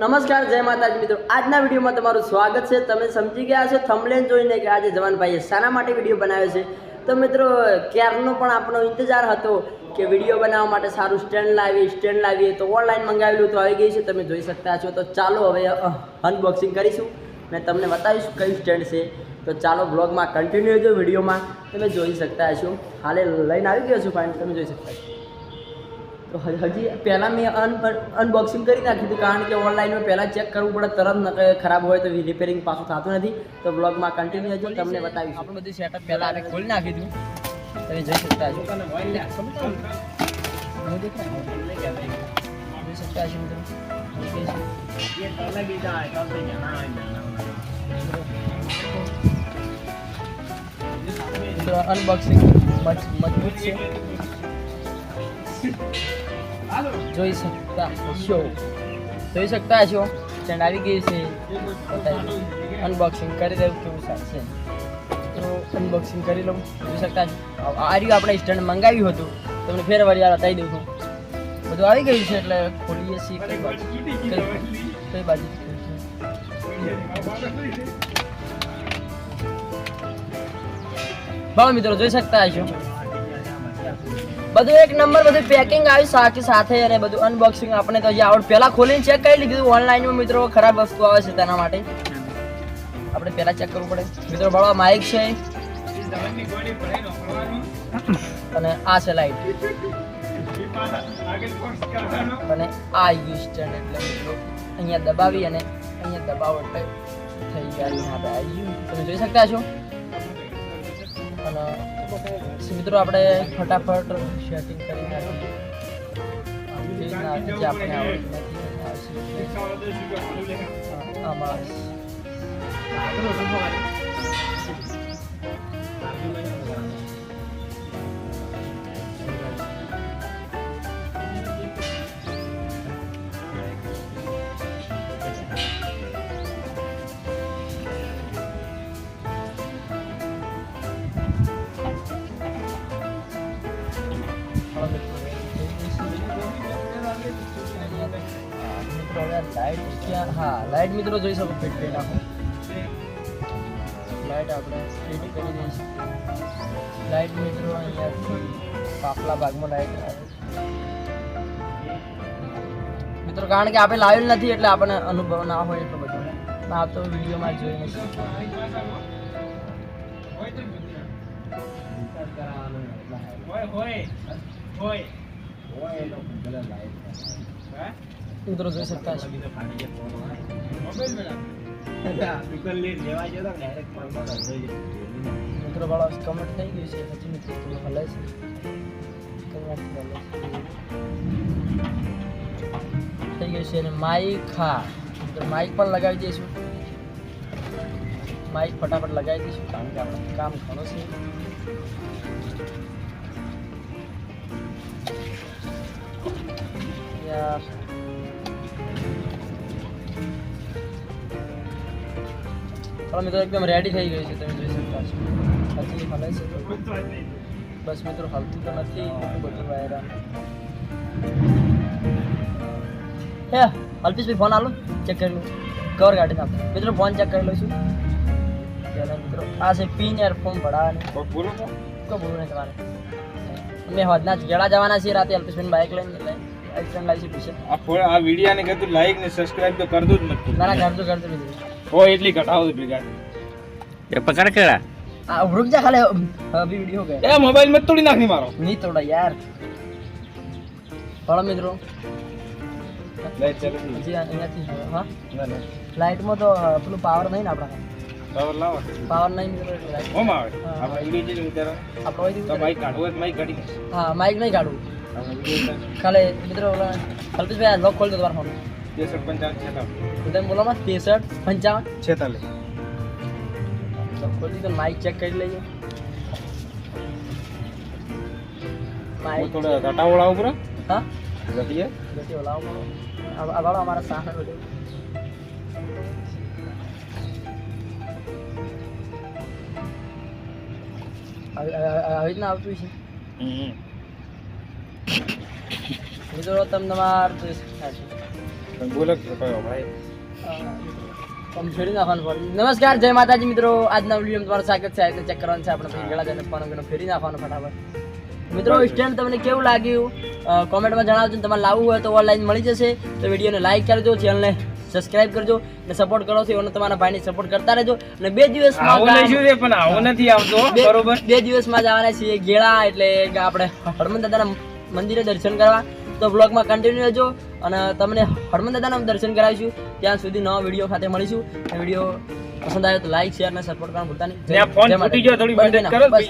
નમસ્કાર, જય માતાજી મિત્રો. આજના વિડીયોમાં તમારું સ્વાગત છે. તમે સમજી ગયા છો થમલેન જોઈને કે આજે જવાનભાઈએ શાના માટે વીડિયો બનાવ્યો છે. તો મિત્રો, ક્યારનો પણ આપણો ઇંતજાર હતો કે વીડિયો બનાવવા માટે સારું સ્ટેન્ડ લાવીએ સ્ટેન્ડ લાવીએ, તો ઓનલાઈન મંગાવેલું તો આવી ગઈ છે. તમે જોઈ શકતા છો તો ચાલો હવે અનબોક્સિંગ કરીશું. મેં તમને બતાવીશું કયું સ્ટેન્ડ છે. તો ચાલો બ્લોગમાં કન્ટિન્યુ જો વિડીયોમાં તમે જોઈ શકતા છો હાલે, લઈને આવી ગયો છું ફાઇન તમે જોઈ શકતા છો તો હજી પહેલાં મેં અન અનબોક્સિંગ કરી નાખ્યું હતું કારણ કે ઓનલાઈનમાં પહેલાં ચેક કરવું પડે તરત ન ખરાબ હોય તો રિપેરિંગ પાછું થતું નથી. તો બ્લોગમાં કન્ટિન્યુ હજુ તમને બતાવીશ. આપણું બધું સેટઅપ પહેલાં આપણે ખોલી નાખી દીધું. તમે જોઈ શકતા છો જોઈ શકતા છો. મિત્રો મિત્રો અનબોક્સિંગ મજબૂત છે. જોઈ શકતા છો જોઈ શકતા છો સ્ટેન્ડ આવી ગઈ છે. અનબોક્સિંગ કરી દઉં કેવું સારું છે. તો અનબોક્સિંગ કરી લઉં. જોઈ શકતા છો આ રહ્યું આપણે સ્ટેન્ડ મંગાવ્યું હતું. તમને ફેર વળી આ બતાવી દઉં છું. બધું આવી ગયું છે એટલે ખોલીએ છીએ. કઈ બાજુ? કઈ બાજુ? ભાવ મિત્રો, જોઈ શકતા હશો? બધું એક નંબર બધું પેકિંગ આવ્યું સાથે સાથે અને બધું અનબોક્સિંગ આપણે તો આવડ પહેલા ખોલીને ચેક કરી લીધું. ઓનલાઈનમાં મિત્રો ખરાબ વસ્તુ આવે છે તેના માટે. આપણે પહેલા ચેક કરવું પડે. મિત્રો બળવા માઇક છે. અને આ છે લાઈટ અને આ યુ સ્ટેન્ડ એટલે મિત્રો, અહીંયા દબાવી અને અહીંયા દબાવો એટલે થઈ ગયા આપણે આવી તમે જોઈ શકતા છો અને મિત્રો આપણે ફટાફટ સેટિંગ કરી નાખીએ. આપણે આવડતું નથી આમાં. મિત્રો હવે લાઈટ ક્યાં હા લાઈટ મિત્રો જોઈ શકો ફિટ ફિટ આપણે લાઈટ આપણે ફિટ કરી દઈશું. લાઈટ મિત્રો અહીંયા પાપલા ભાગમાં લાઈટ આવે. મિત્રો કારણ કે આપણે લાવેલ નથી એટલે આપણને અનુભવ ના હોય એટલો બધો. ના તો વિડીયોમાં જોઈ નથી મિત્રો જોઈ શકતા છો મિત્રો વાળો કમેન્ટ થઈ ગયું છે. હજી મિત્રો થોડું હલે છે. થઈ ગયું છે અને માઇક હા. માઇક પણ લગાવી દઈશું. માઇક ફટાફટ લગાવી દઈશું, કારણ કે આપણે કામ ઘણું છે. યાર. ચાલો મિત્રો એકદમ રેડી થઈ ગયું છે. તમે જોઈ શકતા છો. હજી હલે છે. બસ મિત્રો હલતું તો નથી. બધું વાયરા હે અલ્પેશભાઈ ફોન આલો. ચેક કરી લો. કવર કાઢી નાખો મિત્રો ફોન ચેક કરી લઈશું. છું મિત્રો આ છે પિન યાર ફોન ભરાવાનું. બોલો તો બોલું નહીં તમારે અમે હોદના ગેળા જવાના છીએ રાતે અલ્પેશભાઈ બાઇક લઈને. એટલે એક્સિડન્ટ લાવી છે પીછે. આ આ વિડિયાને કહેતું લાઈક ને સબસ્ક્રાઇબ તો કરતું જ નથી. ના ના કરજો કરજો બીજું હોય એટલી ઘટાવો ભેગા એ પકડ કેળા. આ રૂક જા ખાલી. અભી વિડિયો કે. એ મોબાઈલમાં તોડી નાખની મારો. નહીં તોડા યાર. ફળ મિત્રો. લાઈટ ચાલુ હજી અહીંયાથી હા? ના ના. લાઇટમાં તો પેલું પાવર નહીં ને આપણા પાવર લાવો. પાવર નહીં મિત્રો ઓમ આવે. હા. આપણે વિડિયો જે ઉતારો આપણો તો માઈક કાઢવો માઈક કાઢી હા માઇક નહીં કાઢવું. ખાલે મિત્રો ઓલા અલ્પેશભાઈ લોક ખોલ દો તમારો ફોન ત્રેસઠ પંચાવન છેતાલીસ. બધા તમે બોલો માં ત્રેસઠ પંચાવન. છેતાલીસ. તો ખોલી દો માઇક ચેક કરી લઈએ. માઇક થોડો હા? ઘટીએ? આ અમારા સામે બધું. આવી રીતના આવતું છે હમ. મિત્રો તમે તમાર જોઈ શકતા છો? બોલો કયો ભાઈ. આમ ફેરી નાખવાનું પડે નમસ્કાર જય માતાજી મિત્રો. આજના વીડિયો તમારું સ્વાગત છે. આજે ચેક કરવાનું છે. આપણે પછી ગળા જઈને પણ ફેરી નાખવાનું ફટાફટ. મિત્રો સ્ટેન્ડ તમને કેવું લાગ્યું? કોમેન્ટમાં જણાવજો તમારે લાવવું હોય તો ઓનલાઈન મળી જશે. તો વિડીયોને લાઈક કરજો ચેનલને સબસ્ક્રાઇબ કરજો અને સપોર્ટ કરો છો અને તમારા ભાઈને સપોર્ટ કરતા રહેજો. અને બે દિવસમાં પણ આવું નથી આવતો. બે- બરોબર? બે દિવસમાં જવાના છીએ ગેળા એટલે આપણે હનુમાન દાદાના મંદિરે દર્શન કરવા. તો બ્લોગમાં કન્ટિન્યુ રહેજો અને તમને હનુમાન દાદાના દર્શન કરાવીશું. ત્યાં સુધી નવા વીડિયો સાથે મળીશું. વીડિયો પસંદ આવ્યો તો લાઈક શેર અને સપોર્ટ કરવાનું ભૂલતા નહીં. ફોન ગયો, થોડી કરો